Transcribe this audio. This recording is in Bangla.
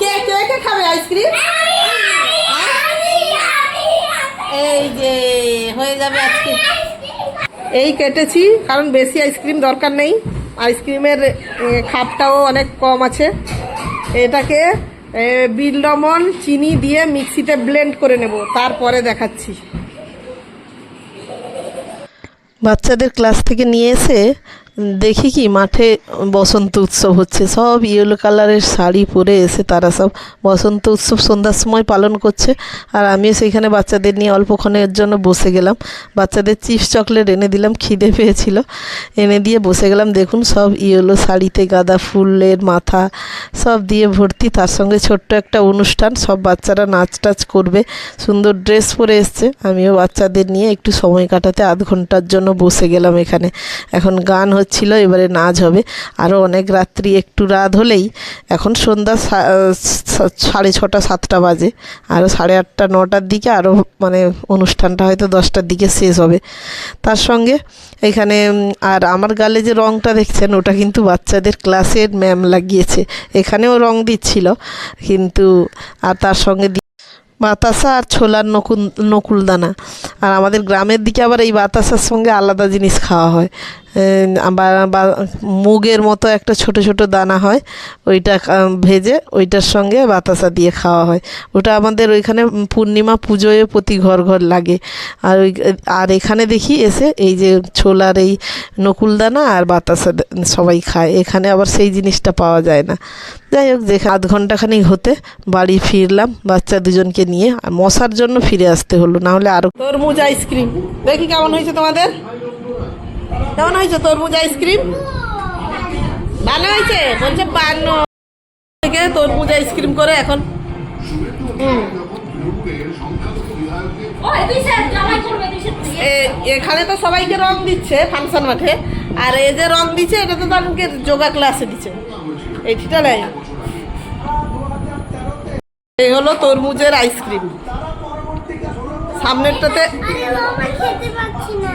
কে কে কে খাবে আইসক্রিম এই যে হয়ে যাবে আজকে। এই কেটেছি কারণ বেশি আইসক্রিম দরকার নেই। আইসক্রিমের খাপটাও অনেক কম আছে। এটাকে লবণ চিনি দিয়ে মিক্সিতে ব্লেন্ড করে নেব তারপরে দেখাচ্ছি। বাচ্চাদের ক্লাস থেকে নিয়ে এসে দেখি কি মাঠে বসন্ত উৎসব হচ্ছে। সব ইয়েলো কালারের শাড়ি পরে এসে তারা সব বসন্ত উৎসব সন্ধ্যার সময় পালন করছে। আর আমিও সেইখানে বাচ্চাদের নিয়ে অল্পক্ষণের জন্য বসে গেলাম। বাচ্চাদের চিপস চকলেট এনে দিলাম, খিদে পেয়েছিল। এনে দিয়ে বসে গেলাম। দেখুন সব ইয়েলো শাড়িতে গাঁদা ফুলের মাথা সব দিয়ে ভর্তি। তার সঙ্গে ছোট্ট একটা অনুষ্ঠান। সব বাচ্চারা নাচ টাচ করবে। সুন্দর ড্রেস পরে এসছে। আমিও বাচ্চাদের নিয়ে একটু সময় কাটাতে আধ ঘণ্টার জন্য বসে গেলাম এখানে। এখন গান হচ্ছিল এবারে নাচ হবে। আরও অনেক রাত্রি, একটু রাত হলেই এখন সন্ধ্যা সাড়ে ছটা, সাতটা বাজে। আরও সাড়ে আটটা, নটার দিকে আরও মানে অনুষ্ঠানটা হয়তো দশটার দিকে শেষ হবে। তার সঙ্গে এখানে আর আমার গালে যে রঙটা দেখছেন, ওটা কিন্তু বাচ্চাদের ক্লাসের ম্যাম লাগিয়েছে। এখানেও রং দিচ্ছিল, কিন্তু, আর তার সঙ্গে বাতাসা আর ছোলার নকুল, নকুলদানা। আর আমাদের গ্রামের দিকে আবার এই বাতাসার সঙ্গে আলাদা জিনিস খাওয়া হয়। মুগের মতো একটা ছোট ছোট দানা হয়, ওইটা ভেজে ওইটার সঙ্গে বাতাসা দিয়ে খাওয়া হয়। ওটা আমাদের ওইখানে পূর্ণিমা পুজোয় প্রতি ঘর ঘর লাগে। আর ওই, আর এখানে দেখি এসে এই যে ছোলার এই নকুল দানা আর বাতাসা সবাই খায়। এখানে আবার সেই জিনিসটা পাওয়া যায় না। যাই হোক যে আধ ঘন্টাখানিক হতে বাড়ি ফিরলাম, বাচ্চা দুজনকে নিয়ে। আর মশার জন্য ফিরে আসতে হলো, না হলে আরও তরমুজ আইসক্রিম। দেখি কেমন হয়েছে তোমাদের? কেমন হয়েছে তরমুজ আইসক্রিম? ভালো হয়েছে? বলছে বান্ন। থেকে তরমুজ আইসক্রিম করে এখন। এখানে তো সবাইকে রং দিচ্ছে ফাংশন মাঠে। আর এই যে রং দিচ্ছে, এটা তো তাদেরকে যোগা ক্লাসে দিচ্ছে। এইটা নেই। এই হলো তরমুজের আইসক্রিম। সামনেরটাতে